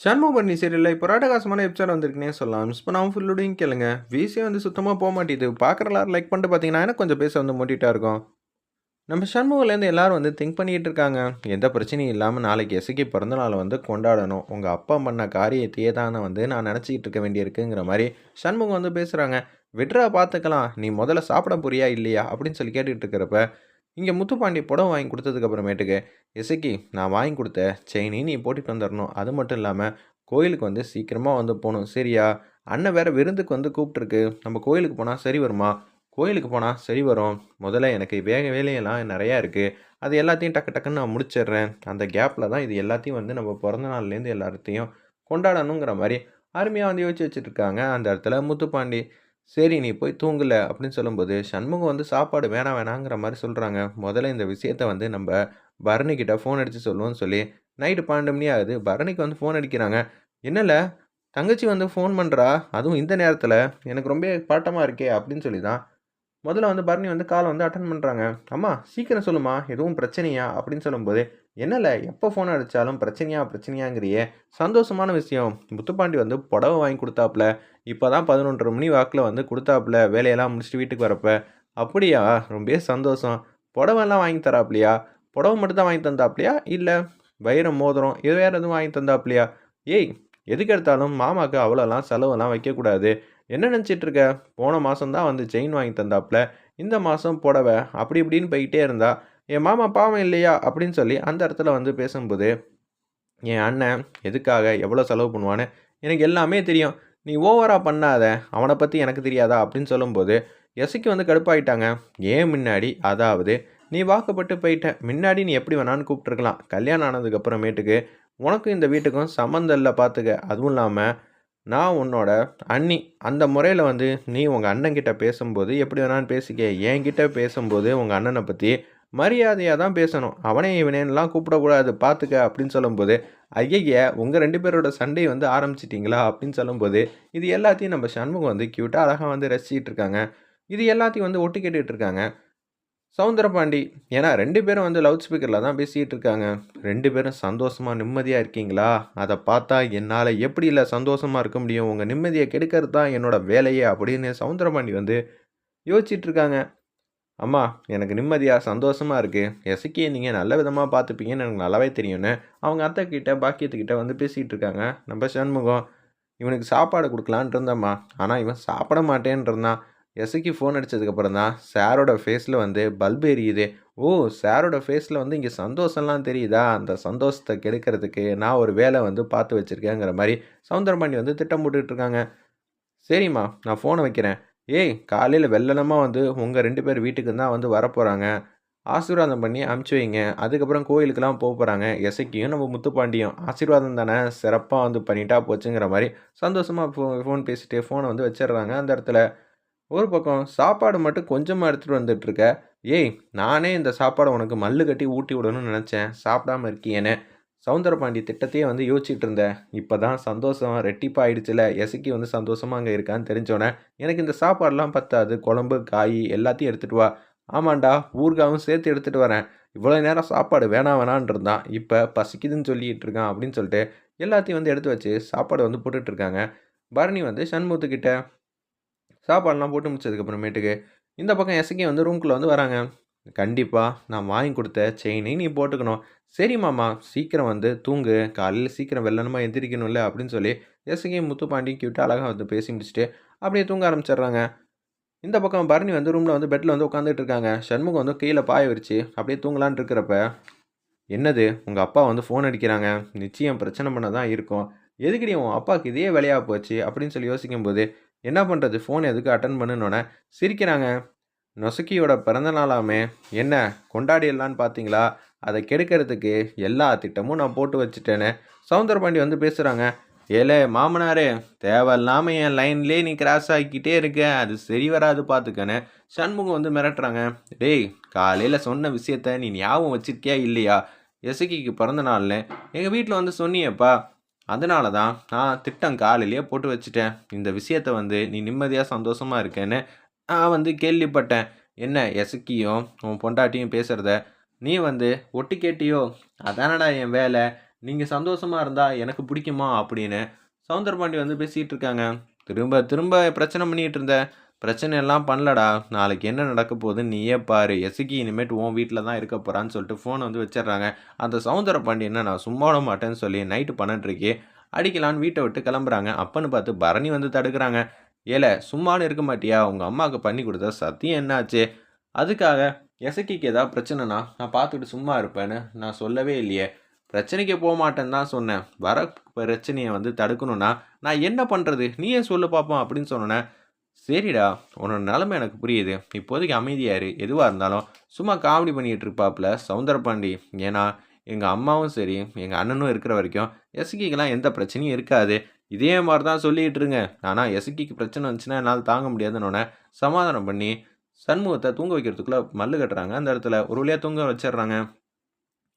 சண்முகபரணி சீரியலில் இப்போ ராட்டகாசமான எபிசோட் வந்திருக்குனே சொல்லலாம். மிஸ் பண்ணாமல் ஃபுல்லோடையும் கேளுங்க. விசியே வந்து சுத்தமாக போக மாட்டேது பார்க்குற எல்லாரும் லைக் பண்ணிட்டு பார்த்தீங்கன்னா எனக்கு கொஞ்சம் பேச வந்து மூட்டிகிட்டா இருக்கும். நம்ம சண்முகலேருந்து எல்லாரும் வந்து திங்க் பண்ணிகிட்டு இருக்காங்க. எந்த பிரச்சனையும் இல்லாமல் நாளைக்கு எசுக்கி பிறந்தநாளை வந்து கொண்டாடணும். உங்கள் அப்பா பண்ண காரியத்தையே தானே வந்து நான் நினச்சிக்கிட்டு இருக்க வேண்டியிருக்குங்கிற மாதிரி சண்முகம் வந்து பேசுகிறாங்க விட்ரா பார்த்துக்கலாம் நீ முதல்ல சாப்பிட போறியா இல்லையா? அப்படின்னு சொல்லி கேட்டுக்கிட்டு இருக்கிறப்ப இங்கே முத்துப்பாண்டி புடவை வாங்கி கொடுத்ததுக்கு அப்புறமேட்டுக்கு இசைக்கு நான் வாங்கி கொடுத்த செயினி நீ போட்டுட்டு வந்துடணும் அது மட்டும் இல்லாமல் கோயிலுக்கு வந்து சீக்கிரமாக வந்து போகணும். சரியா? அண்ணன் வேற விருந்துக்கு வந்து கூப்பிட்டுருக்கு. நம்ம கோயிலுக்கு போனால் சரி வருமா? கோயிலுக்கு போனால் சரி வரும். முதல்ல எனக்கு வேக வேலையெல்லாம் நிறையா இருக்குது அது எல்லாத்தையும் டக்கு டக்குன்னு நான் முடிச்சிடுறேன். அந்த கேப்பில் தான் இது எல்லாத்தையும் வந்து நம்ம பிறந்த நாள்லேருந்து எல்லாத்தையும் கொண்டாடணுங்கிற மாதிரி அருமையாக வந்து யோசிச்சு வச்சுட்டு இருக்காங்க. அந்த இடத்துல முத்துப்பாண்டி சரி நீ போய் தூங்கலை அப்படின்னு சொல்லும்போது சண்முகம் வந்து சாப்பாடு வேணாம் வேணாங்கிற மாதிரி சொல்கிறாங்க முதல்ல இந்த விஷயத்த வந்து நம்ம பரணிக்கிட்ட ஃபோன் அடித்து சொல்லுவோம்னு சொல்லி நைட்டு பன்னெண்டு மணி ஆகுது. பரணிக்கு வந்து ஃபோன் அடிக்கிறாங்க. என்னல? தங்கச்சி வந்து ஃபோன் பண்ணுறா அதுவும் இந்த நேரத்தில். எனக்கு ரொம்ப பாட்டமாக இருக்கே அப்படின்னு சொல்லி தான் முதல்ல வந்து பரணி வந்து காலை வந்து அட்டன் பண்ணுறாங்க அம்மா சீக்கிரம் சொல்லுமா எதுவும் பிரச்சனையா? அப்படின்னு சொல்லும்போது என்னல? எப்போ ஃபோன் அடித்தாலும் பிரச்சனையா பிரச்சனையாங்கிறியே. சந்தோஷமான விஷயம். முத்துப்பாண்டி வந்து புடவை வாங்கி கொடுத்தாப்புல இப்போ தான் பதினொன்றரை மணி வாக்கில் வந்து கொடுத்தாப்புல வேலையெல்லாம் முடிச்சுட்டு வீட்டுக்கு வரப்ப. அப்படியா? ரொம்ப சந்தோஷம். புடவெல்லாம் வாங்கி தராப்லையா புடவை மட்டும் தான் வாங்கி தந்தாப்லையா இல்லை வைரம் மோதிரம் இது வேறு எதுவும் வாங்கி தந்தாப்லையா ஏய் எதுக்கு எடுத்தாலும் மாமாவுக்கு அவ்வளோலாம் செலவெல்லாம் வைக்கக்கூடாது. என்ன நினச்சிட்டு இருக்க போன மாதம் தான் வந்து செயின் வாங்கி தந்தாப்புல. இந்த மாதம் புடவை அப்படி இப்படின்னு போய்கிட்டே இருந்தா என் மாமா பாவம் இல்லையா? அப்படின்னு சொல்லி அந்த இடத்துல வந்து பேசும்போது என் அண்ணன் எதுக்காக எவ்வளோ செலவு பண்ணுவான்னு எனக்கு எல்லாமே தெரியும். நீ ஓவராக பண்ணாத அவனை பற்றி எனக்கு தெரியாதா? அப்படின்னு சொல்லும்போது எசைக்கு வந்து கடுப்பாயிட்டாங்க. ஏன் முன்னாடி? அதாவது நீ வாக்கப்பட்டு போயிட்ட. முன்னாடி நீ எப்படி வேணான்னு கூப்பிட்ருக்கலாம் கல்யாணம் ஆனதுக்கப்புறமேட்டுக்கு உனக்கும் இந்த வீட்டுக்கும் சம்மந்தம் இல்லை பார்த்துக்க அதுவும் இல்லாமல் நான் உன்னோட அண்ணி. அந்த முறையில் வந்து நீ உங்கள் அண்ணன்கிட்ட பேசும்போது எப்படி வேணான்னு பேசிக்க. என்கிட்ட பேசும்போது உங்கள் அண்ணனை பற்றி மரியாதையாக தான் பேசணும். அவனே இவனேன்னெலாம் கூப்பிடக்கூடாது பார்த்துக்க அப்படின்னு சொல்லும்போது ஐயைய உங்கள் ரெண்டு பேரோட சண்டை வந்து ஆரம்பிச்சிட்டிங்களா? அப்படின்னு சொல்லும்போது இது எல்லாத்தையும் நம்ம சண்முகம் வந்து க்யூட்டாக அழகாக வந்து ரசிச்சிட்டு இருக்காங்க. இது எல்லாத்தையும் வந்து ஒட்டு கேட்டுட்டு இருக்காங்க. சவுந்தரபாண்டி ஏன்னா ரெண்டு பேரும் வந்து லவுட் ஸ்பீக்கரில் தான் பேசிகிட்டு இருக்காங்க. ரெண்டு பேரும் சந்தோஷமாக நிம்மதியாக இருக்கீங்களா? அதை பார்த்தா என்னால் எப்படி இல்லை சந்தோஷமாக இருக்க முடியும்? உங்கள் நிம்மதியை கெடுக்கிறது தான் என்னோட வேலையே அப்படின்னு சவுந்தரபாண்டி வந்து யோசிச்சிட்ருக்காங்க அம்மா எனக்கு நிம்மதியாக சந்தோஷமாக இருக்குது எசக்கியை நீங்கள் நல்ல விதமாக பார்த்துப்பீங்கன்னு எனக்கு நல்லாவே தெரியும்னு அவங்க அத்தைக்கிட்ட பாக்கியத்துக்கிட்ட வந்து பேசிகிட்டு இருக்காங்க. நம்ம சண்முகம் இவனுக்கு சாப்பாடு கொடுக்கலான்ட்டு இருந்தம்மா. ஆனால் இவன் சாப்பிட மாட்டேன்னு இருந்தான் எசக்கி ஃபோன் அடித்ததுக்கப்புறம் தான் சாரோட ஃபேஸில் வந்து பல்பு எரியுது. ஓ சாரோட ஃபேஸில் வந்து இங்கே சந்தோஷம்லாம் தெரியுதா? அந்த சந்தோஷத்தை கெடுக்கிறதுக்கு நான் ஒரு வேலை வந்து பார்த்து வச்சுருக்கேங்கிற மாதிரி சவுந்தரபாண்டி வந்து திட்டம் போட்டுட்டு இருக்காங்க. சரிம்மா நான் ஃபோனை வைக்கிறேன். ஏய் காலையில் வெள்ளனமாக வந்து உங்கள் ரெண்டு பேர் வீட்டுக்கு தான் வந்து வரப்போகிறாங்க ஆசீர்வாதம் பண்ணி அமுச்சு வைங்க. அதுக்கப்புறம் கோயிலுக்கெல்லாம் போக போகிறாங்க எசைக்கியும் நம்ம முத்துப்பாண்டியும். ஆசீர்வாதம் தானே? சிறப்பாக வந்து பண்ணிட்டா போச்சுங்கிற மாதிரி சந்தோஷமாக ஃபோ ஃபோன் பேசிட்டு ஃபோனை வந்து வச்சிடுறாங்க அந்த இடத்துல. ஒரு பக்கம் சாப்பாடு மட்டும் கொஞ்சமாக எடுத்துகிட்டு வந்துட்டுருக்க. ஏய் நானே இந்த சாப்பாடை உனக்கு மல்லு கட்டி ஊட்டி விடணும்னு நினச்சேன். சாப்பிடாம இருக்கியேன்னு. சவுந்தரபாண்டி திட்டத்தையே வந்து யோசிச்சுட்டு இருந்தேன் இப்போ தான் சந்தோஷம் ரெட்டிப்பாயிடுச்சுல. எசக்கி வந்து சந்தோஷமாக அங்கே இருக்கான்னு தெரிஞ்சோன்னே எனக்கு இந்த சாப்பாடெலாம் பத்தாது. குழம்பு காய் எல்லாத்தையும் எடுத்துகிட்டு வா. ஆமாண்டா ஊர்காவும் சேர்த்து எடுத்துகிட்டு வரேன். இவ்வளோ நேரம் சாப்பாடு வேணாம் வேணான் இருந்தான். இப்போ பசிக்குதுன்னு சொல்லிட்டு இருக்கான் அப்படின்னு சொல்லிட்டு எல்லாத்தையும் வந்து எடுத்து வச்சு சாப்பாடு வந்து போட்டுட்ருக்காங்க பரணி வந்து சண்முகத்துக்கிட்ட சாப்பாடெலாம் போட்டு முடிச்சதுக்கப்புறமேட்டுக்கு இந்த பக்கம் எசக்கி வந்து ரூம்குள்ளே வந்து வராங்க. கண்டிப்பாக நான் வாங்கி கொடுத்த செயினை நீ போட்டுக்கணும். சரி மாமா சீக்கிரம் வந்து தூங்கு. காலையில் சீக்கிரம் வெள்ளனமாக எந்திரிக்கணும்ல அப்படின்னு சொல்லி எஸ்கே முத்துப்பாண்டி கியூட்டாக அழகாக வந்து பேசி முடிச்சுட்டு அப்படியே தூங்க ஆரம்பிச்சிடுறாங்க. இந்த பக்கம் பரணி வந்து ரூமில் வந்து பெட்டில் வந்து உட்காந்துட்டு இருக்காங்க. சண்முகம் வந்து கீழே பாய விரிச்சு அப்படியே தூங்கலான்னு இருக்கிறப்ப என்னது? உங்கள் அப்பா வந்து ஃபோன் அடிக்கிறாங்க. நிச்சயம் பிரச்சனை பண்ண தான் இருக்கும். எதுக்கடி உன் அப்பாவுக்கு இதே வேலையாக போச்சு அப்படின்னு சொல்லி யோசிக்கும்போது என்ன பண்ணுறது ஃபோன் எதுக்கு அட்டன் பண்ணுன்னொன்னே சிரிக்கிறாங்க. நொசுக்கியோட பிறந்த நாளாமே. என்ன கொண்டாடிடலான்னு பார்த்தீங்களா? அதை கெடுக்கிறதுக்கு எல்லா திட்டமும் நான் போட்டு வச்சுட்டேன்னு சவுந்தரபாண்டி வந்து பேசுகிறாங்க ஏலே மாமனாரே தேவையில்லாமல் என் லைன்லேயே நீ கிராஸ் ஆகிக்கிட்டே இருக்க. அது சரி வராது பார்த்துக்கன்னு. சண்முகம் வந்து மிரட்டுறாங்க டேய் காலையில் சொன்ன விஷயத்த நீ ஞாபகம் வச்சிருக்கியா இல்லையா? எசக்கிக்கு பிறந்த நாள்னு. எங்கள் வீட்டில் வந்து சொன்னியப்பா அதனால தான் நான் திட்டம் காலையிலேயே போட்டு வச்சுட்டேன். இந்த விஷயத்த வந்து நீ நிம்மதியாக சந்தோஷமாக இருக்கேன்னு நான் வந்து கேள்விப்பட்டேன். என்ன எசக்கியும் உன் பொண்டாட்டியும் பேசுகிறத நீ வந்து ஒட்டு கேட்டியோ அதானடா என் வேலை. நீங்கள் சந்தோஷமா இருந்தால் எனக்கு பிடிக்குமா அப்படின்னு சவுந்தரபாண்டி வந்து பேசிகிட்டு இருக்காங்க. திரும்ப திரும்ப பிரச்சனை பண்ணிகிட்டு இருந்த. பிரச்சனை எல்லாம் பண்ணலடா. நாளைக்கு என்ன நடக்க போகுது நீயே பாரு. எசுக்கி இனிமேட்டு உன் வீட்டில் தான் இருக்க போகிறான்னு சொல்லிட்டு ஃபோனை வந்து வச்சிடுறாங்க. அந்த சவுந்தரபாண்டி என்ன நான் சும்மா விட மாட்டேன்னு சொல்லி நைட்டு பன்னெண்டரைக்கு அடிக்கலான்னு வீட்டை விட்டு கிளம்புறாங்க. அப்பன்னு பார்த்து பரணி வந்து தடுக்கிறாங்க. ஏல சும்மானு இருக்க மாட்டியா? உங்கள் அம்மாவுக்கு பண்ணி கொடுத்த சத்தியம் என்னாச்சு? அதுக்காக எசக்கிக்கு ஏதாவது பிரச்சனைனா நான் பார்த்துட்டு சும்மா இருப்பேன்னு நான் சொல்லவே இல்லையே. பிரச்சனைக்கு போக மாட்டேன்னு தான் சொன்னேன். வர பிரச்சனையை வந்து தடுக்கணும்னா நான் என்ன பண்ணுறது நீயே சொல்லு பார்ப்போம் அப்படின்னு சொன்னேன் சரிடா உன்னோட நிலமை எனக்கு புரியுது. இப்போதைக்கு அமைதியாரு எதுவாக இருந்தாலும் சும்மா காமெடி பண்ணிகிட்டு இருப்பாப்புல சவுந்தரபாண்டி. ஏன்னா எங்கள் அம்மாவும் சரி எங்கள் அண்ணனும் இருக்கிற வரைக்கும் எசக்கிக்கெல்லாம் எந்த பிரச்சனையும் இருக்காது. இதே மாதிரி தான் சொல்லிகிட்டு இருங்க ஆனால் எசக்கிக்கு பிரச்சனை வந்துச்சுன்னா என்னால் தாங்க முடியாதுன்னு சமாதானம் பண்ணி சண்முகத்தை தூங்க வைக்கிறதுக்குள்ளே மல்லு கட்டுறாங்க. அந்த இடத்துல ஒரு வழியாக தூங்க வச்சிடுறாங்க.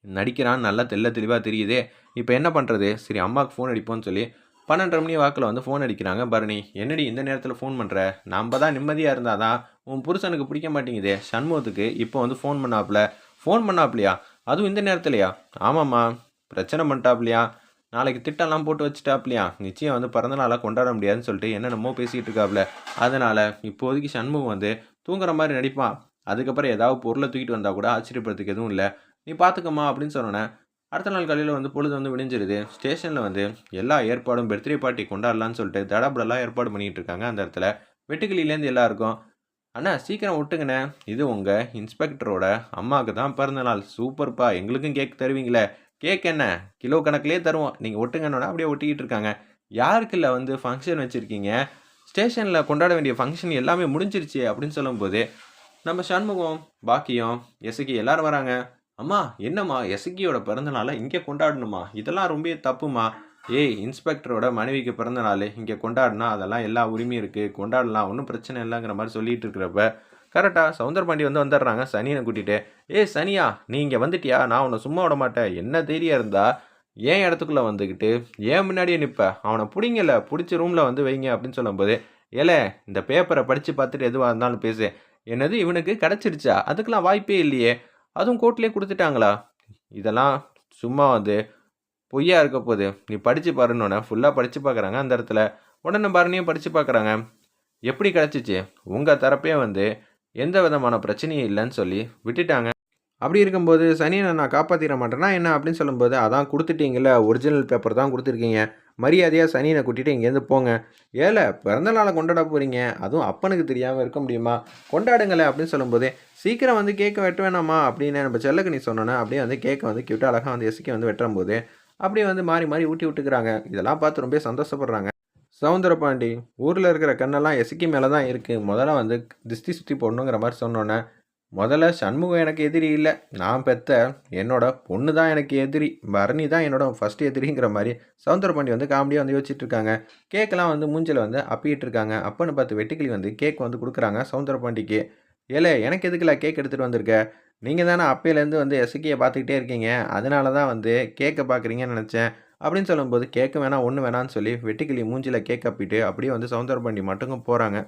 நடிக்கிறான். நல்லா தெல்ல தெளிவாக தெரியுதே. இப்போ என்ன பண்ணுறது சரி அம்மாவுக்கு ஃபோன் அடிப்போம்னு சொல்லி பன்னெண்டரை மணி வாக்கில் வந்து ஃபோன் அடிக்கிறாங்க. பரணி என்னடி இந்த நேரத்தில் ஃபோன் பண்ணுற நம்ம தான் நிம்மதியாக இருந்தால் தான் உன் புருஷனுக்கு பிடிக்க மாட்டேங்குதே. சண்முகத்துக்கு இப்போ வந்து ஃபோன் பண்ணாப்புல. ஃபோன் பண்ணாப்லையா அதுவும் இந்த நேரத்துலையா? ஆமாம்மா. பிரச்சனை பண்ணிட்டாப்லையா நாளைக்கு திட்டம்லாம் போட்டு வச்சுட்டாப்லையா? நிச்சயம் வந்து பிறந்த நாளாக கொண்டாட முடியாதுன்னு சொல்லிட்டு என்னென்னமோ பேசிகிட்டு இருக்காப்ல அதனால் இப்போதைக்கு சண்முகம் வந்து தூங்குற மாதிரி நடிப்பான் அதுக்கப்புறம் ஏதாவது பொருளை தூக்கிட்டு வந்தால் கூட ஆச்சரியப்படுறதுக்கு எதுவும் இல்லை. நீ பார்த்துக்கம்மா அப்படின்னு சொன்னேன் அடுத்த நாள் காலையில் வந்து பொழுது வந்து விடிஞ்சிருது. ஸ்டேஷனில் வந்து எல்லா ஏற்பாடும் பர்த்டே பார்ட்டி கொண்டாடலான்னு சொல்லிட்டு தடபடலாம் ஏற்பாடு பண்ணிகிட்டு இருக்காங்க அந்த இடத்துல. வெட்டுக்கிளிலேருந்து எல்லாருக்கும் அண்ணா சீக்கிரம் விட்டுங்கண்ணே இது உங்கள் இன்ஸ்பெக்டரோட அம்மாவுக்கு தான் பிறந்த நாள் சூப்பர்ப்பா எங்களுக்கும் கேக் தருவீங்களே. கேக் என்ன? கிலோ கணக்குலேயே தருவோம். நீங்கள் ஒட்டுங்கன்னா அப்படியே ஒட்டிக்கிட்டு இருக்காங்க. யாருக்குல்ல வந்து ஃபங்க்ஷன் வச்சுருக்கீங்க? ஸ்டேஷனில் கொண்டாட வேண்டிய ஃபங்க்ஷன் எல்லாமே முடிஞ்சிருச்சு அப்படின்னு சொல்லும்போது நம்ம சண்முகம் பாக்கியம் எசக்கி எல்லாரும் வராங்க. அம்மா என்னம்மா எசக்கியோட பிறந்தநாளை இங்கே கொண்டாடணுமா? இதெல்லாம் ரொம்ப தப்புமா? ஏய் இன்ஸ்பெக்டரோட மனைவிக்கு பிறந்த நாள் இங்கே கொண்டாடினா அதெல்லாம் எல்லா உரிமையும் இருக்குது கொண்டாடலாம் ஒன்றும் பிரச்சனை இல்லைங்கிற மாதிரி சொல்லிகிட்டு இருக்கிறப்ப கரெக்டாக சவுந்தரபாண்டி வந்து வந்துடுறாங்க. சனியனை கூட்டிகிட்டு ஏ சனியா நீ இங்கே வந்துட்டியா? நான் உன்னை சும்மா விட மாட்டேன். என்ன தைரியம் இருந்தால் ஏன் இடத்துக்குள்ளே வந்துக்கிட்டு ஏன் முன்னாடியே நிற்பேன் அவனை பிடிங்கல பிடிச்ச ரூமில் வந்து வைங்க அப்படின்னு சொல்லும்போது ஏலே இந்த பேப்பரை படித்து பார்த்துட்டு எதுவாக இருந்தாலும் பேசு. என்னது இவனுக்கு கிடச்சிருச்சா? அதுக்கெலாம் வாய்ப்பே இல்லையே. அதுவும் கோர்ட்லேயே கொடுத்துட்டாங்களா? இதெல்லாம் சும்மா வந்து பொய்யா இருக்க போகுது. நீ படித்து பாருன்னொன்னே ஃபுல்லாக படித்து பார்க்குறாங்க அந்த இடத்துல. உடனே பரணியும் படித்து பார்க்குறாங்க எப்படி கிடச்சிச்சு? உங்கள் தரப்பே வந்து எந்த விதமான பிரச்சனையும் இல்லைன்னு சொல்லி விட்டுட்டாங்க. அப்படி இருக்கும்போது சனியை நான் காப்பாற்றிட மாட்டேன்னா என்ன அப்படின்னு சொல்லும்போது அதான் கொடுத்துட்டீங்கல்ல ஒரிஜினல் பேப்பர் தான் கொடுத்துருக்கீங்க. மரியாதையாக சனியனை கூட்டிகிட்டு இங்கேருந்து போங்க. ஏழை பிறந்த நாளை கொண்டாட போகிறீங்க அதுவும் அப்பனுக்கு தெரியாமல் இருக்க முடியுமா? கொண்டாடுங்களேன் அப்படின்னு சொல்லும்போது சீக்கிரம் வந்து கேக்கை வெட்ட வேணாமா? அப்படின்னு நம்ம செல்லக்கு நீ சொன்னோன்னே அப்படியே வந்து கேக்கை வந்து கியூட்டாக அழகாக வந்து எசுக்கி வந்து வெட்டும்போது அப்படியே வந்து மாறி மாறி ஊட்டி விட்டுக்கிறாங்க. இதெல்லாம் பார்த்து ரொம்ப சந்தோஷப்படுறாங்க. சவுந்தரபாண்டி ஊரில் இருக்கிற கண்ணெல்லாம் எசுக்கி மேலே தான் இருக்குது முதல்ல வந்து திஷ்டி சுற்றி போடணுங்கிற மாதிரி சொன்னோன்னே முதல்ல சண்முகம் எனக்கு எதிரி இல்லை. நான் பெத்த என்னோட பொண்ணு தான் எனக்கு எதிரி. பரணி தான் என்னோட ஃபஸ்ட் எதிரிங்கிற மாதிரி சவுந்தரபாண்டி வந்து காமெடியாக வந்து யோசிச்சுட்டு இருக்காங்க. கேக்கெல்லாம் வந்து மூஞ்சில் வந்து அப்பிட்டு இருக்காங்க. அப்பன்னு பார்த்து வெட்டுக்கிளி வந்து கேக் வந்து கொடுக்குறாங்க சவுந்தரபாண்டிக்கு ஏலே எனக்கு எதுக்குல கேக் எடுத்துகிட்டு வந்திருக்க? நீங்கள் தானே அப்பையிலேருந்து வந்து எசக்கியை பார்த்துக்கிட்டே இருக்கீங்க. அதனால தான் வந்து கேக்கை பார்க்குறீங்கன்னு நினச்சேன். அப்படின்னு சொல்லும்போது கேட்க வேணாம் ஒன்று வேணான்னு சொல்லி வெட்டுக்கிளி மூஞ்சில் கேக் அப்பிட்டு அப்படியே வந்து சவுந்தரபாண்டி மட்டும் போகிறாங்க